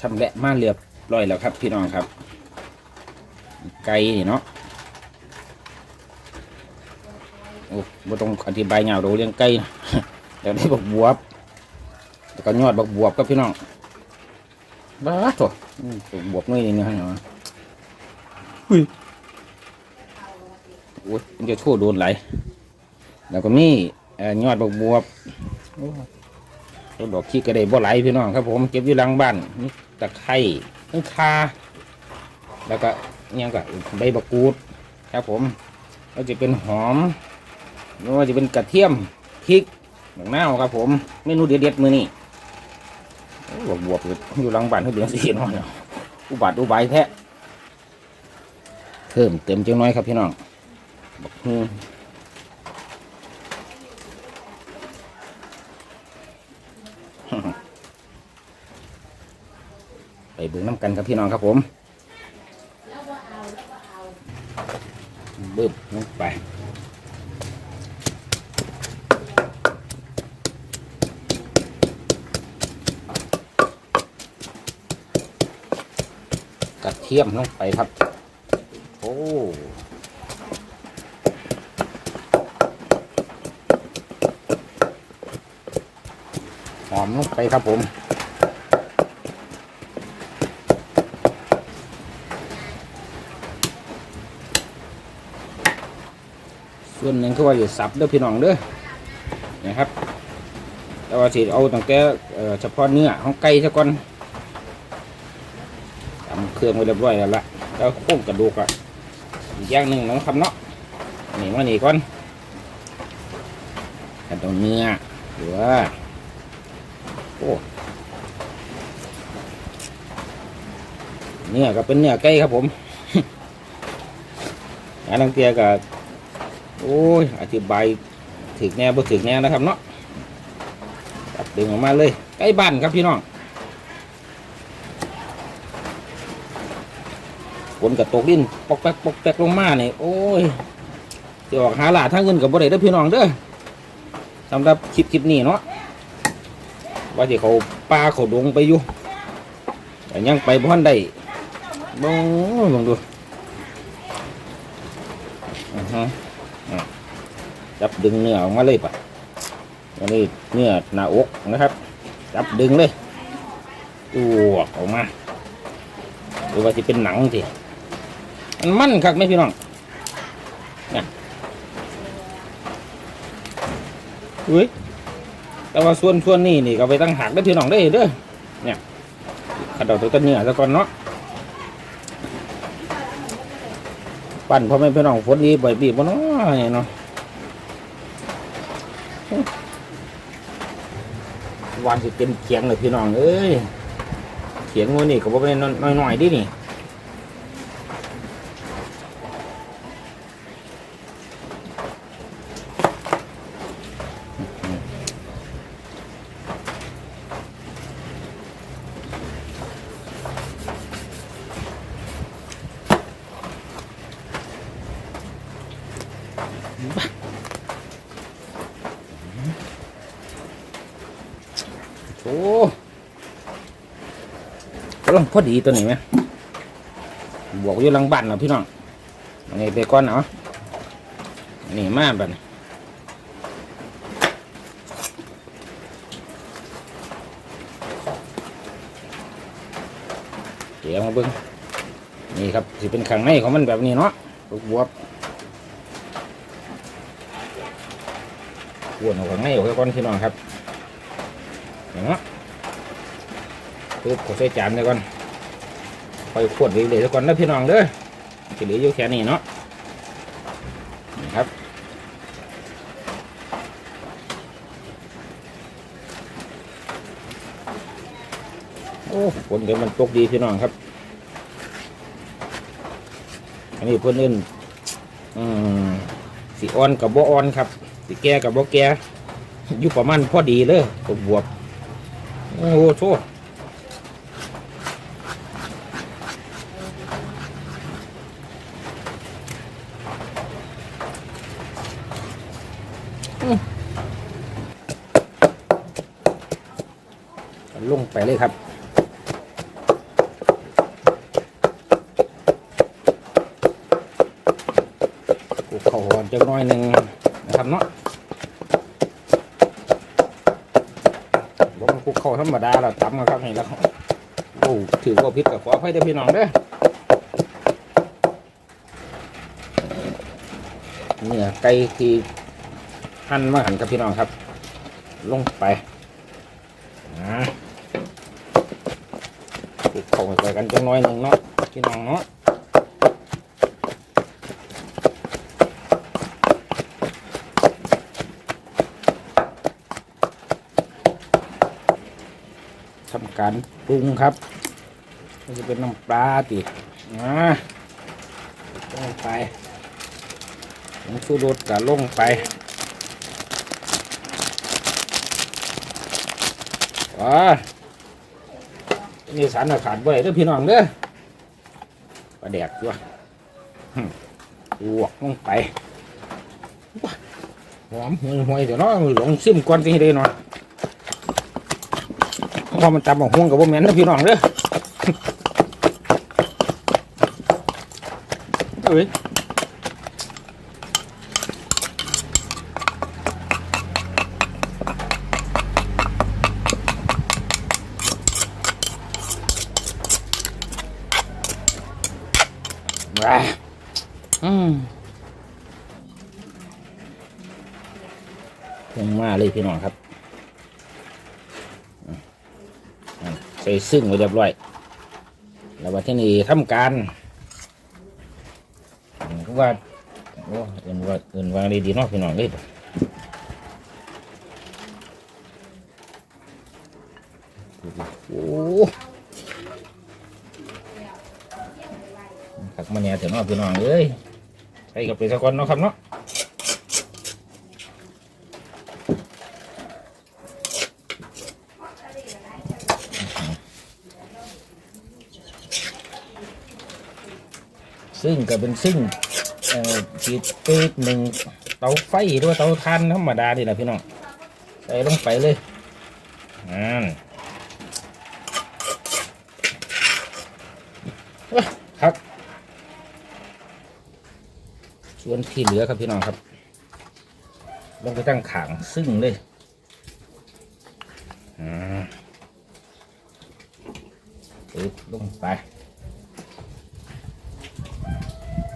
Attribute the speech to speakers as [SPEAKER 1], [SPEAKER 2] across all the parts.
[SPEAKER 1] ชำแหละมาเรียบร้อยแล้วครับ พี่น้องครับ ไก่นี่เนาะโอ้บ่ต้องอธิบายยาวเราเรื่องไก่นะแล้วได้บักบวบแล้วก็ยอดบักบวบครับพี่น้องบ้าโถอืมบักบวบน้อยนี่นะฮะเนาะอุ้ยโอ้ยมันจะโชว์โดนไหลแล้วก็มีเอ่อยอดบักบวบ ต้นดอกขี้กระไดบ่ไหลพี่น้องครับผมเก็บอยู่หลังบ้านนี่ตะไคร้ทั้งคาแล้วก็อิหยังก็ใบบักกูดครับผมก็จะเป็นหอมไม่ว่าจะเป็นกระเทียมพริกหนังหน้าครับผมเมนูเด็ดๆมือนี่บวบบวบอยู่หลังบ้านเขาเดือนสีน้อยเนาะอุบัติอุบายแท้เพิ่มเต็มจังน้อยครับพี่น้องบัก ไปเบิ่งน้ำกันครับพี่น้องครับผมบึ้มลงไปกระเทียมลงไปครับ โอ้หอมลงไปครับผม ส่วนหนึ่งคือว่าอยู่สับเด้อพี่น้องเด้อนะครับ แต่ว่าสิเอาตั้งแต่เอ่อเฉพาะเนื้อของไก่ซะก่อนทำเครื่องไว้เรียบร้อยแล้วละแล้วโค้งกระดูกอะอีกอย่างหนึ่งนะครับเนาะนี่มานี่ก่อนกันตรงเนื้อหรือว่าโอ้เนื้อก็เป็นเนื้อไก่ครับผมงานตั้งเตียกับ โอ้ยอธิบายถึกแน่บ่ถึกแน่นะครับเนาะจับดึงออกมาเลยใกล้บ้านครับพี่น้องฝนกับตกดินปอกแป๊กปอกแป๊กลงมาเนี่ยโอ้ยจะออกหาหลาทางเงินกับบ่ได้เด้อพี่น้องเด้อสำหรับคลิปคลิปนี้เนาะว่าที่เขาปลาเขาดงไปอยู่แต่ยังไปบ่ทันได้บ่ลองดูอือฮะ จับดึงเนื้อออกมาเลยปะอันนี้เนื้อหน้าอกนะครับ จับดึงเลยตัวออกมาหรือว่าจะเป็นหนังสิมันมั่นครับไหมพี่น้องนะอุ้ยแต่ว่าส่วนส่วนนี้นี่ก็ไปตั้งหักได้พี่น้องได้เด้อเนี่ยขัดเอาตัวเนื้อซะก่อนเนาะปั่นพ่อแม่พี่น้องฝนนี้บ่อยบีบบ่เนาะเนาะ วันสิเป็นเขียงเลยพี่น้องเอ้ยเขียงงูนี่ก็บ่เป็นน้อยๆดินี่โอ้กำ ลังพอดีตัวนี้ไหมบวกอยู่ลังบ้านเนาะพี่น้องอันนี้ไปก้อนเนาะนี่มาบันเดี๋ยวมาเบิ้งนี่ครับสิเป็นข้างในของมันแบบนี้เนาะลูกบวบวนออกข้างในออกไปก่อนพี่น้องครับ เนาะ ปึ๊บขอใส่จานเลยก่อนคอยขวดเลยเลยก่อนนะพี่น้องเด้อจะเหลืออยู่แค่นี้เนาะนี่ครับโอ้ฝนเดี๋ยวมันตกดีพี่น้องครับ อันนี้เพื่อนเล่นอืมสีอ่อนกับบ่อ่อนครับสีแก่กับบ่แก่อยู่ประมาณพอดีเลยตัวบวบโอ้โหโชว์อืมลงไปเลยครับ เขาก่อนจักหน้อยหนึ่งนะครับเนาะบ่มันคลุกเข้าธรรมดาเราตำกันครับนี่แล้วโอ้ถือว่าพิษกับขออภัยเด้อพี่น้องเด้อเนี่ยไก่ที่หั่นมาหั่นกับพี่น้องครับ ลงไปนะคุกเข้าไปกันจักหน้อยหนึ่งเนาะพี่น้องเนาะ การปรุงครับนี่จะเป็นน้ำปลาตินะลงไปผงชูรสกับลงไปว้านี่สารอาขาดไว้เด้อพี่น้องเด้อปลาแดกด้วยหึลวกลงไปหอมห่วยหวยเดี๋ยวเนาะหลงซิมก่อนสิให้ได้หน่อย พอมันตำบักห่วงกับว่แม่นนะพี่น้องเด้อเอ้ยว้าอืมลงมาเลยพี่น้องครับ ใส่ ซึ่งไว้เรียบร้อย แล้วว่าที่นี่ทำการว่าโอ้เอื่นว่าเอื่นวางดีๆเนาะพี่น้องเลยโอ้ขักมาเนี่ยเถอะเนาะพี่น้องเอ้ยใส่กับไปสักคนเนาะครับเนาะ ซึ่งก็เป็นซึ่งจีดปีกหนึ่งเตาไฟหรือว่าเตาถ่านธรรมดานี่แหละพี่น้องใส่ลงไปเลยนั่นครับ ส่วนที่เหลือครับพี่น้องครับลงไปตั้งขางซึ่งเลยอ่าปึ๊บลงไป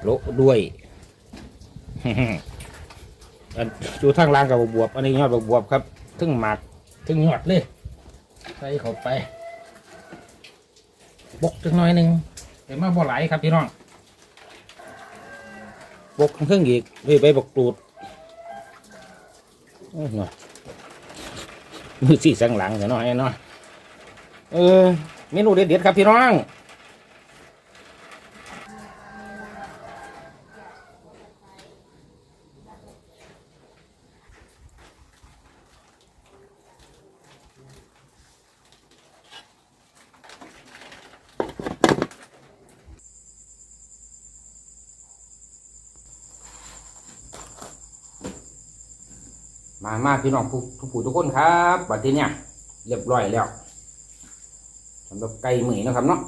[SPEAKER 1] โละด้วยอันอยู่ทางล่างกับบวบ อันนี้ยอดบวบครับทึ่งหมากทึ่งยอดเลย ใส่เข้าไป บกจักหน่อยหนึ่งแต่มาบ่ไหลายครับพี่น้อง บกเครื่องอีกเลยไปบกตูดโอ้ยหน่อยมือสี่สังหลังเดี๋ยวหน่อยเนาะเออเมนูเด็ดๆครับพี่น้อง มามาพี่น้องผู้ทุกผู้ทุกคนครับบัดทีเนี้ยเรียบร้อยแล้วสำหรับไก่หมือนะครับเนาะ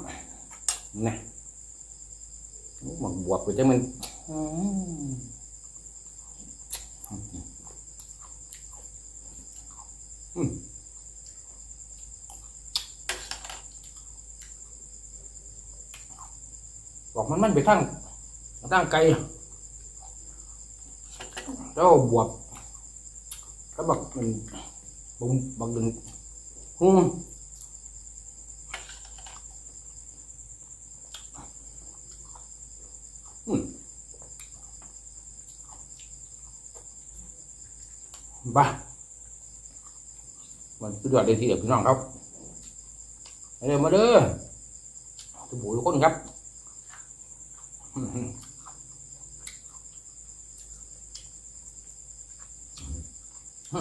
[SPEAKER 1] นี่หมักบวบก็จะมันอืมบอกมันมันไปทั้งทั้งไก่แล้วบวบ ก็บักมันบุ้มบักดึงอืมอืมบ้ามันสุดยอดเลยทีเดียวพี่น้องครับมาเด้อมาเด้อทุกผู้ทุกคนครับ อื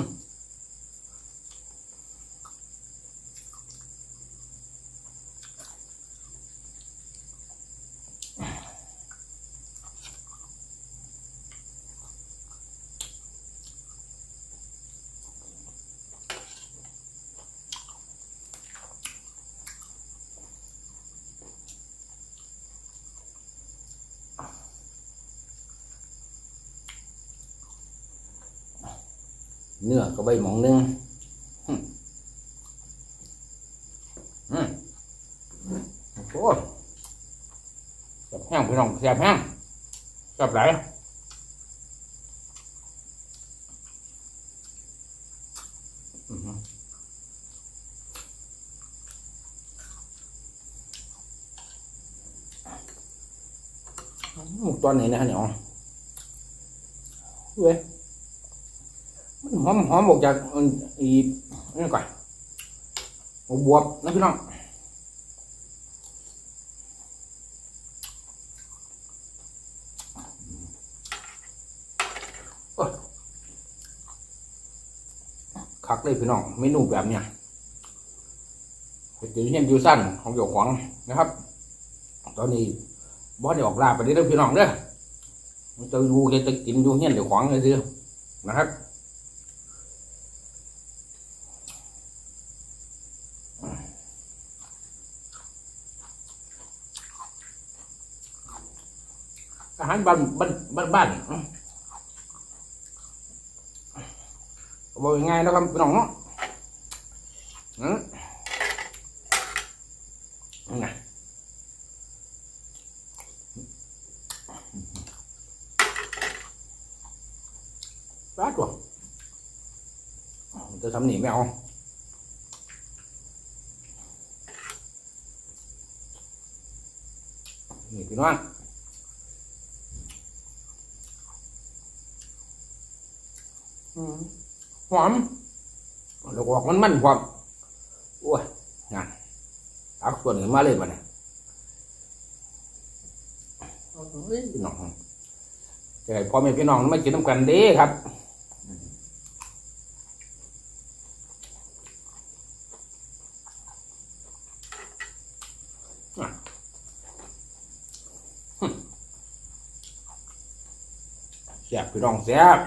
[SPEAKER 1] เนื้อก็ใบหมองนึงอืมโอ้แซ่บแห้งพี่น้องแซ่บแห้งแซ่บหลหืออืมตอนนี้นะฮะเนี่ยอ๋อเว้ย หอมหอมออกจากอีนี่ก่อนหัวบวบนะพี่น้องโอ้ยคักเลยพี่น้องเมนูแบบเนี้ยเป็นติวเฮียนดิวสั้นของเจ้าของนะครับ ตอนนี้บอสได้ออกลาไปได้แล้วพี่น้องเด้อมันจะดูจะกินดูเฮียนเจ้าของเลยสินะครับ อาหารบ้านบ้านบ้านบ้านบอกยังไงนะครับพี่น้องเนาะอืมนี่ไงร้านตัวจะทำหนีไม่เอานี่พี่น้อง อืม หอมแล้วก็ออกมันมันความโอ้ยงานตักส่วนนี้มาเลยมาเนี่ยเฮ้ยพี่น้องจะให้พ่อแม่พี่น้องมากินน้ำกันเด้ครับอะหึแซ่บพี่น้องแซ่บ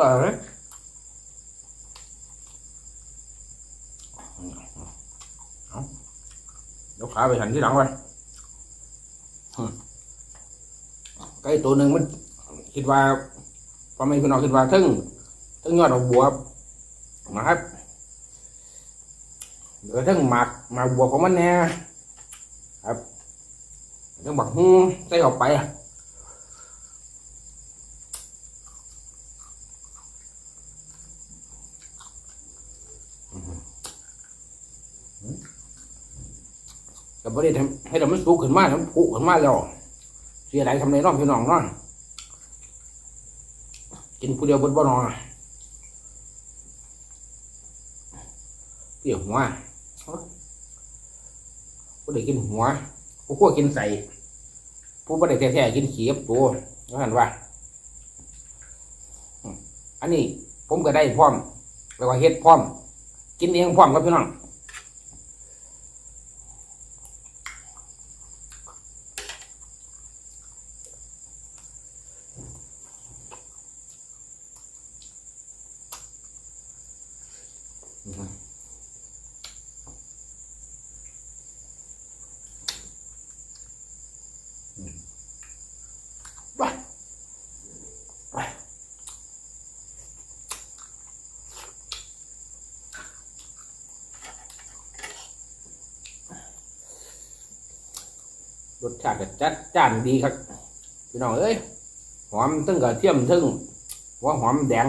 [SPEAKER 1] ว่าเอ้ยเอายวขาไปหันที่หลังไปอืมไก่ตัวหนึ่งมันคิดว่าพ่อแม่พี่น้องคิดว่าทึ่งทึ่งยอดดอกบัวนะครับเดี๋ยวทึ่งหมากหมากบัวของมันแน่ครับทึ่งบักฮูใส่ออกไปอะ ก็บ่ได้ทำให้เรามันสุกขึ้นมามันผุขึ้นมาแล้วเสียดายทำในน้องพี่น้องเนาะกินผู้เดียวบนบ่อนอเปรี้ยวหัวผู้ใดกินหัว ผู้ขั้วกินใส่ผู้บ่ได้แท้ๆกินเขียบตัวว่าหันว่า อันนี้ผมก็ได้พร้อมแล้วก็เฮ็ดพร้อม กินเองพร้อมครับพี่น้อง รสชาติก็จัดจ้านดีครับพี่น้องเอ้ยหอมตึ้งกระเทียมทึ่งหัว่าหอมแดง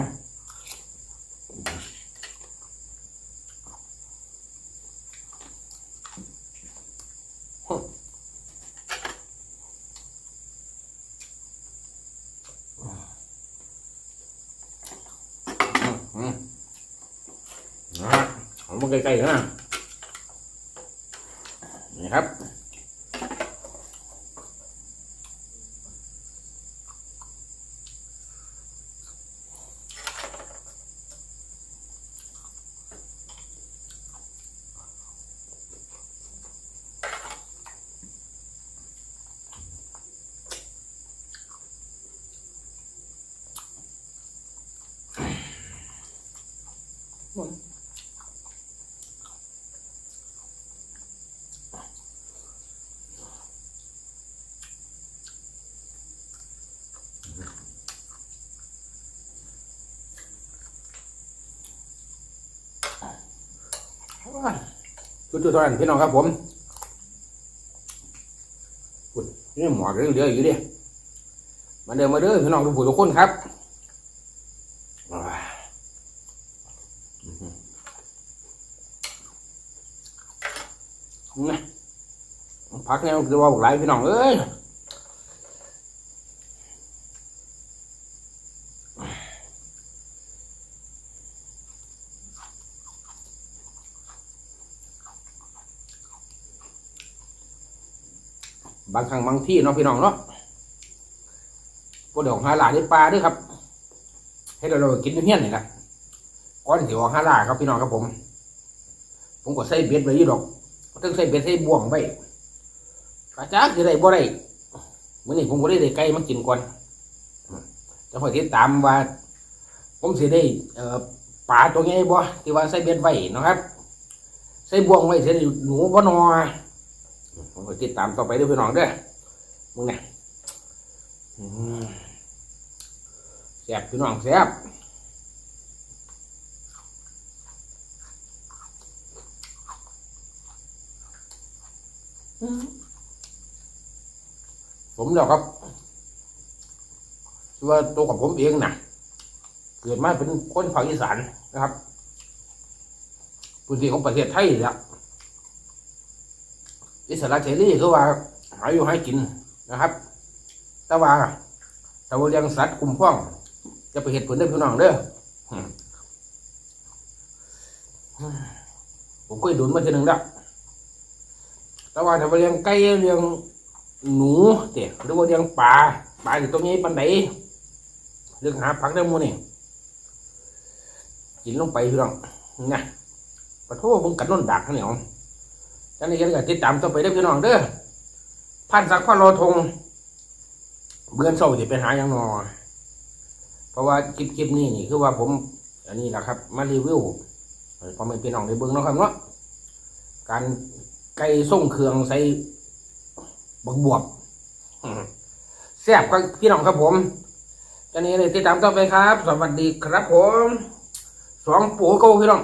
[SPEAKER 1] อืมนะฮะเอามาใกล้ๆนะนี่ครับ จุดเท่านั้นพี่น้องครับผมอุดนี่หมอเรื่องเดียวอยู่ดิมาเดินมาเด้อพี่น้องทุกผู้ทุกคนครับอ่าอื้อหือนี่พักเนี่ยมันคือว่าบอกหลายพี่น้องเอ้ย บางครั้งบางที่เนาะพี่น้องเนาะพวกเดี๋ยวหาหลาในปลาด้วยครับ ให้เราเรากินเฮี้ยนนี่แหละก้อนที่ออกหาหลาครับพี่น้องครับผม ผมก็ใส่เบ็ดไว้อยู่ดอกต้องใส่เบ็ดใส่บ่วงไว้กระจากจะได้บ่ได้เมื้อนี้ผมก็ได้ได้ไก่มากินก่อนจะคอยติดตามว่า ผมสิได้ปลาตัวใหญ่บ่ที่ว่าใส่เบ็ดไว้นะครับ ใส่บ่วงไว้สิได้หนูบ่นอ ผมก็ติดตามต่อไปด้อพี่น้องเด้อมึงเนี่ยแซ่บพี่น้องแซ่บผมเดียวครับว่าตัวกับผมเองนะเกิดมาเป็นคนภาคอีสานนะครับพื้นที่ของประเทศไทยเนี่ย อิสระเสรีคือว่าหาอยู่ให้กินนะครับ แต่ว่าแต่ว่าเลี้ยงสัตว์คุ้มครอง จะไปเห็ดผลได้พี่น้องเด้อผมเคยโดนมาทีหนึ่งแล้วแต่ว่าถ้าวเลี้ยงไก่เลี้ยงหนูเด็หรือว่าเลี้ยงปลาปลาอยู่ตรงนี้ปันไดเรื่องหาผักได้หมูนี่กินลงไปพี่น้องนะปะโทษมึงกัดน้นดักเหนียว จังนี้ก็ติดตามต่อไปได้พี่น้องเด้อพันสักพันรอทงเบือนโซ่จะไปหาอย่างนอเพราะว่าคลิปคลิปนี้นี่คือว่าผม อันนี้แหละครับ มารีวิวพอไม่พี่น้องได้เบิ่งนาะครับเนาะการไก่ส่งเครื่องใส่บักบวบแซ่บครับพี่น้องครับผมตอนนี้เลยติดตามต่อไปครับ สวัสดีครับผมสองปูโก้พี่น้อง